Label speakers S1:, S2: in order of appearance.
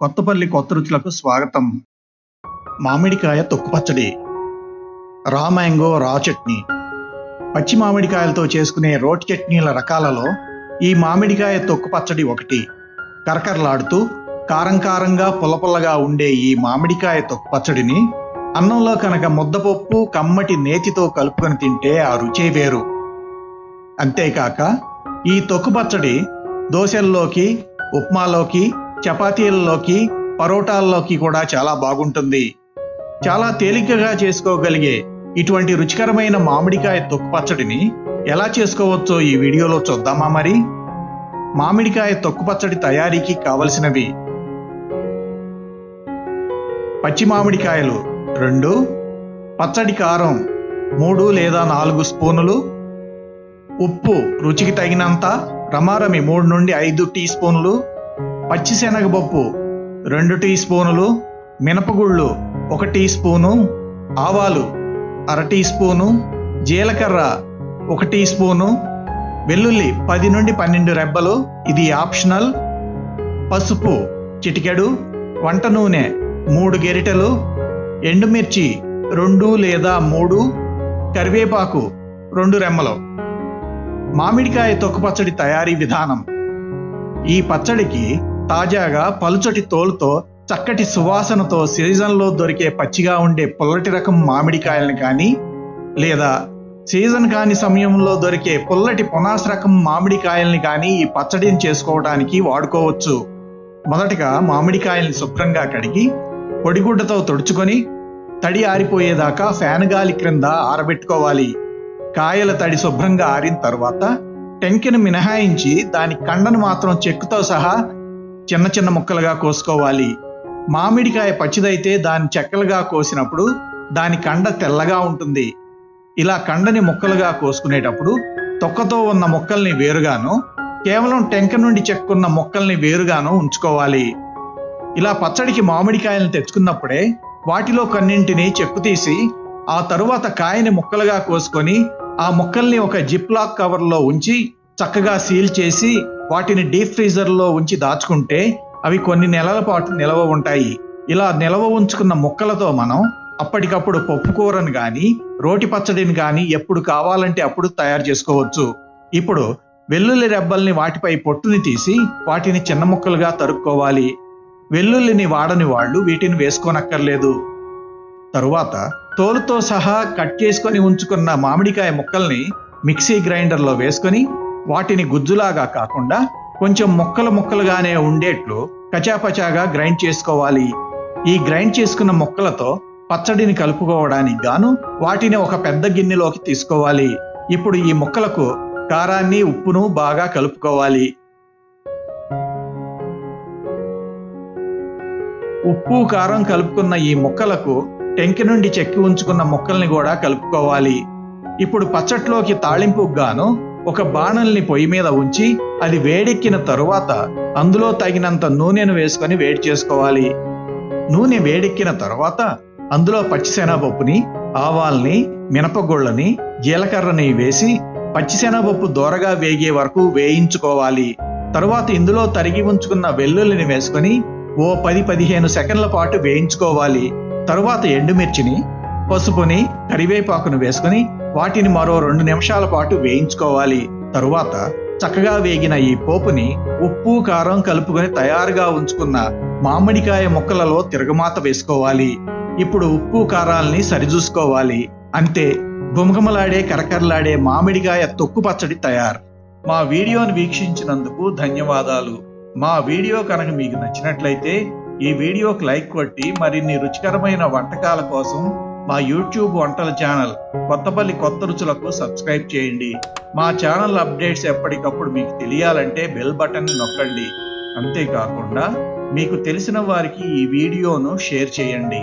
S1: కొత్తపల్లి కొత్త రుచులకు స్వాగతం. మామిడికాయ తొక్కు పచ్చడి. రా మ్యాంగో రా చట్నీ. పచ్చి మామిడికాయలతో చేసుకునే రోటి చట్నీల రకాలలో ఈ మామిడికాయ తొక్కు పచ్చడి ఒకటి. కరకరలాడుతూ కారం కారంగా పుల్లపుల్లగా ఉండే ఈ మామిడికాయ తొక్కు పచ్చడిని అన్నంలో కనుక ముద్దపప్పు కమ్మటి నేతితో కలుపుకొని తింటే ఆ రుచే వేరు. అంతేకాక ఈ తొక్కు పచ్చడి దోశల్లోకి ఉప్మాలోకి చపాతీలలోకి పరోటాల్లోకి కూడా చాలా బాగుంటుంది. చాలా తేలికగా చేసుకోగలిగే ఇటువంటి రుచికరమైన మామిడికాయ తొక్కు పచ్చడిని ఎలా చేసుకోవచ్చో ఈ వీడియోలో చూద్దామా మరి? మామిడికాయ తొక్కు పచ్చడి తయారీకి కావలసినవి పచ్చి మామిడికాయలు రెండు పచ్చడి కారం మూడు లేదా నాలుగు స్పూనులు ఉప్పు రుచికి తగినంత రమారమి మూడు నుండి ఐదు టీ స్పూన్లు పచ్చిశనగపప్పు రెండు టీ స్పూనులు మినపగుళ్ళు ఒక టీ స్పూను ఆవాలు అర టీ స్పూను జీలకర్ర ఒక టీ స్పూను వెల్లుల్లి పది నుండి పన్నెండు రెబ్బలు ఇది ఆప్షనల్. పసుపు చిటికెడు వంట నూనె మూడు గెరిటెలు ఎండుమిర్చి రెండు లేదా మూడు కరివేపాకు రెండు రెమ్మలు. మామిడికాయ తొక్కు పచ్చడి తయారీ విధానం. ఈ పచ్చడికి తాజాగా పలుచటి తోలుతో చక్కటి సువాసనతో సీజన్లో దొరికే పచ్చిగా ఉండే పుల్లటి రకం మామిడికాయలను కానీ లేదా సీజన్ కాని సమయంలో దొరికే పుల్లటి పునాస్ రకం మామిడికాయల్ని కానీ ఈ పచ్చడిని చేసుకోవడానికి వాడుకోవచ్చు. మొదటగా మామిడికాయల్ని శుభ్రంగా కడిగి పొడిగుడ్డతో తుడుచుకొని తడి ఆరిపోయేదాకా ఫ్యాన్ గాలి క్రింద ఆరబెట్టుకోవాలి. కాయల తడి శుభ్రంగా ఆరిన తర్వాత టెంకెను మినహాయించి దాని కండను మాత్రం చెక్కుతో సహా చిన్న చిన్న ముక్కలుగా కోసుకోవాలి. మామిడికాయ పచ్చిదైతే దాని చెక్కలుగా కోసినప్పుడు దాని కండ తెల్లగా ఉంటుంది. ఇలా కండని ముక్కలుగా కోసుకునేటప్పుడు తొక్కతో ఉన్న ముక్కల్ని వేరుగాను కేవలం టెంక నుండి చెక్కున్న ముక్కల్ని వేరుగాను ఉంచుకోవాలి. ఇలా పచ్చడికి మామిడికాయలను తెచ్చుకున్నప్పుడే వాటిలో కొన్నింటిని చెక్కు తీసి ఆ తరువాత కాయని ముక్కలుగా కోసుకొని ఆ ముక్కల్ని ఒక జిప్ లాక్ కవర్లో ఉంచి చక్కగా సీల్ చేసి వాటిని డీప్ ఫ్రీజర్లో ఉంచి దాచుకుంటే అవి కొన్ని నెలల పాటు నిలవ ఉంటాయి. ఇలా నిలవ ఉంచుకున్న ముక్కలతో మనం అప్పటికప్పుడు పప్పుకూరను కానీ రోటి పచ్చడిని కానీ ఎప్పుడు కావాలంటే అప్పుడు తయారు చేసుకోవచ్చు. ఇప్పుడు వెల్లుల్లి రెబ్బల్ని వాటిపై పొట్టుని తీసి వాటిని చిన్న ముక్కలుగా తరుక్కోవాలి. వెల్లుల్లిని వాడని వాళ్ళు వీటిని వేసుకోనక్కర్లేదు. తరువాత తోలుతో సహా కట్ చేసుకొని ఉంచుకున్న మామిడికాయ ముక్కల్ని మిక్సీ గ్రైండర్లో వేసుకొని వాటిని గుజ్జులాగా కాకుండా కొంచెం ముక్కలు ముక్కలుగానే ఉండేట్లు కచాపచాగా గ్రైండ్ చేసుకోవాలి. ఈ గ్రైండ్ చేసుకున్న ముక్కలతో పచ్చడిని కలుపుకోవడానికి గాను వాటిని ఒక పెద్ద గిన్నెలోకి తీసుకోవాలి. ఇప్పుడు ఈ ముక్కలకు కారాన్ని ఉప్పును బాగా కలుపుకోవాలి. ఉప్పు కారం కలుపుకున్న ఈ ముక్కలకు టెంకి నుండి చెక్కి ఉంచుకున్న ముక్కల్ని కూడా కలుపుకోవాలి. ఇప్పుడు పచ్చట్లోకి తాళింపుకు గాను ఒక బాణల్ని పొయ్యి మీద ఉంచి అది వేడెక్కిన తరువాత అందులో తగినంత నూనెను వేసుకొని వేడి చేసుకోవాలి. నూనె వేడెక్కిన తరువాత అందులో పచ్చిశనగపప్పుని ఆవాల్ని మినపగుళ్ళని జీలకర్రని వేసి పచ్చిశనగపప్పు దోరగా వేగే వరకు వేయించుకోవాలి. తరువాత ఇందులో తరిగి ఉంచుకున్న వెల్లుల్లిని వేసుకొని ఓ పది పదిహేను సెకండ్ల పాటు వేయించుకోవాలి. తరువాత ఎండుమిర్చిని పసుపుని కరివేపాకును వేసుకొని వాటిని మరో రెండు నిమిషాల పాటు వేయించుకోవాలి. తరువాత చక్కగా వేగిన ఈ పోపుని ఉప్పు కారం కలుపుకొని తయారుగా ఉంచుకున్న మామిడికాయ ముక్కలలో తిరగమాత వేసుకోవాలి. ఇప్పుడు ఉప్పు కారాల్ని సరిచూసుకోవాలి. అంతే గుమగుమలాడే కరకరలాడే మామిడికాయ తొక్కు పచ్చడి తయారు. మా వీడియోను వీక్షించినందుకు ధన్యవాదాలు. మా వీడియో కనుక మీకు నచ్చినట్లయితే ఈ వీడియోకి లైక్ కొట్టి మరిన్ని రుచికరమైన వంటకాల కోసం మా యూట్యూబ్ వంటల ఛానల్ కొత్తపల్లి కొత్త రుచులకు సబ్స్క్రైబ్ చేయండి. మా ఛానల్ అప్డేట్స్ ఎప్పటికప్పుడు మీకు తెలియాలంటే బెల్ బటన్ నొక్కండి. అంతేకాకుండా మీకు తెలిసిన వారికి ఈ వీడియోను షేర్ చేయండి.